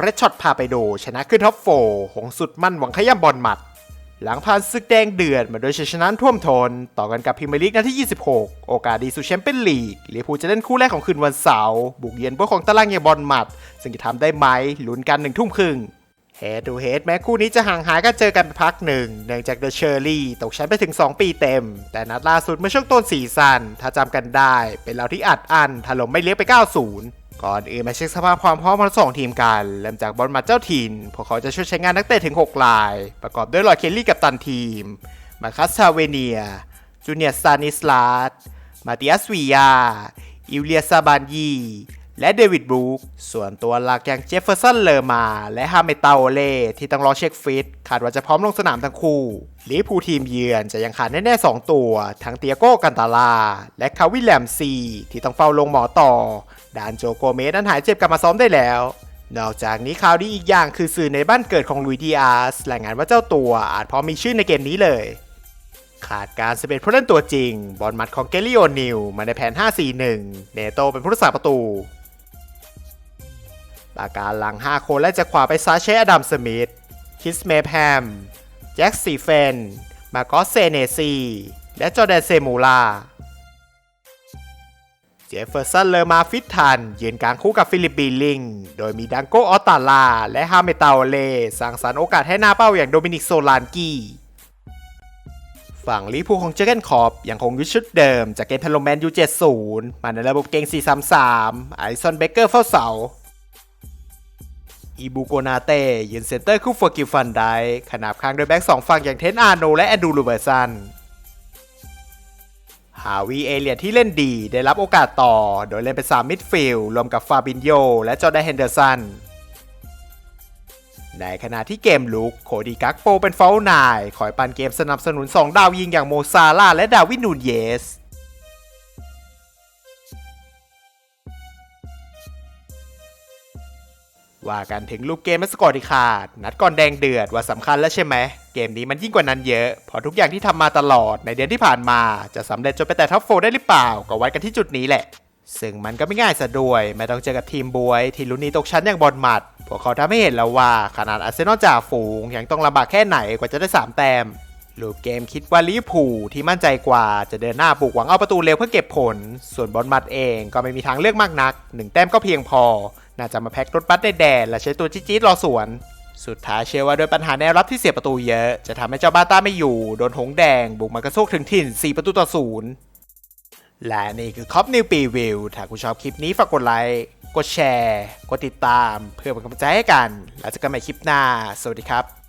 เรดช็อตพาไปโดชนะขึ้นท็อปโฟหงสุดมั่นหวังขย้ำบอลหมัด หลังผ่านศึกแดงเดือดมาโดยชัยชนะท่วมทน ต่อกันกับพรีเมียร์ลีกนัดที่ 26 โอกาสดีสู่แชมเปี้ยนลีกลิเวอร์พูลจะเล่นคู่แรกของคืนวันเสาร์บุกเยือนพวกของตารางอย่างบอลหมัด ซึ่งจะทำได้ไหมลุ้นกันหนึ่งทุ่มครึ่งเฮดูเฮดแม้คู่นี้จะห่างหายกันเจอกันไปพักหนึ่งเนื่องจากเดอะเชอร์รี่ตกชั้นไปถึง 2 ปีเต็ม แต่นัดล่าสุดเมื่อช่วงต้นสีซันถ้าจำกันได้ เป็นเราที่อัดอั้นถล่มไม่เลี้ยงไป 90 ก่อนอื่นมาเช็คสภาพความพร้อมของสองทีมกัน เริ่มจากบอลมาเจ้าถิ่นพวกเขาจะช่วยใช้งานนักเตะถึง 6 ลาย ประกอบด้วยลอยเคลลี่กับตันทีม มาคัสซาเวเนีย จูเนียร์ซานิสลาสมาติอัสวียา อิวเลียซาบานยี และเดวิดบรูคส่วนตัวหลักอย่างเจฟเฟอร์สันเลอร์มา และฮาเมตาโอเล่ที่ต้องรอเช็คฟิตคาดว่าจะพร้อมลงสนามทั้งคู่ลิพูทีมเยือนจะยังขาดแน่ๆ 2 ตัว ทั้งเตียโก้กันตาลา และคาวิลแลมซี ที่ต้องเฝ้าลงหมอต่อดานโจโกเมสนั้นหายเจ็บกลับมาซ้อมได้แล้วนอกจากนี้ข่าวดีอีกอย่างคือสื่อในบ้านเกิดของลุยดีอาร์สรายงานว่าเจ้าตัวอาจพร้อมมีชื่อในเกมนี้เลย ขาดการสเปนผู้เล่นตัวจริง บอลมัดของเกลลี่โอนิลมาในแผน 5-4-1 เนโตเป็นผู้รักษาประตู ปาการหลัง 5 คนและจากขวาไปซายใช้อดัมสมิธ คิสเมแพมแจ็คซีเฟน มาโกอสเซเนซี และจอแดนเซมูลา เจฟเฟอร์สันเลอมาฟิตทัน ยืนกลางคู่กับฟิลิปบีลิง โดยมีดังโกออตตาลา และฮาเมตาโอเลสร้างสรรค์โอกาสให้หน้าเป้าอย่างโดมินิกโซลานกีฝั่งลิพูของเจเกนคอปยังคงยึดชุดเดิมจากเกมพาโลแมนยู70มาในระบบเกง433ไอซอนเบเกอร์เฝ้าเสา อีบูโกนาเต้ยืนเซนเตอร์คู่ฟอร์กิฟันได้ขนาบข้างโดยแบ็กสองฝั่งอย่างเทนอาร์โนและแอนดูลูเบอร์สันฮาวีเอเลียที่เล่นดีได้รับโอกาสต่อ โดยเล่นเป็น3มิดฟิลด์รวมกับฟาบินโยและจอร์แดนเฮนเดอร์สันในขณะที่เกมลุกโคดีกักโปเป็นฟอลนายคอยปันเกมสนับสนุน 2 ดาวยิงอย่างโมซาลาและดาวินูนเยส ว่ากันถึงลูกเกมและสกอร์ที่ขาด นัดก่อนแดงเดือดว่าสำคัญแล้วใช่ไหม เกมนี้มันยิ่งกว่านั้นเยอะเพราะทุกอย่างที่ทำมาตลอดในเดือนที่ผ่านมา จะสำเร็จจนไปแต่ท็อปโฟได้หรือเปล่า ก็วัดกันที่จุดนี้แหละ ซึ่งมันก็ไม่ง่ายซะด้วย ไม่ต้องเจอกับทีมบวย ที่ลุ้นหนีตกชั้นอย่างบอลหมัด พวกเขาทำให้เห็นแล้วว่าขนาดอาร์เซนอลจ่าฝูงยังต้องลำบากแค่ไหนกว่าจะได้3แต้มลูกเกมคิดว่าลิพูที่มั่นใจกว่าจะเดินหน้าบุกหวังเอาประตูเร็วเพื่อเก็บผล ส่วนบอลมัดเองก็ไม่มีทางเลือกมากนักหนึ่งแต้มก็เพียงพอ น่าจะมาแพ็กรถบัสในแดนและใช้ตัวจี๊ดๆรอสวน สุดท้ายเชื่อว่าโดยปัญหาแนวรับที่เสียประตูเยอะ จะทำให้เจ้าบ้าต้าไม่อยู่ โดนหงแดง บุกมากระโซกถึงถิ่น 4 ประตูต่อศูนย์และนี่คือคอปนิวปีวิวถ้าคุณชอบคลิปนี้ฝากกดไลค์กดแชร์ กดติดตาม เพื่อเป็นกำลังใจให้กัน แล้วเจอกันใหม่คลิปหน้า สวัสดีครับ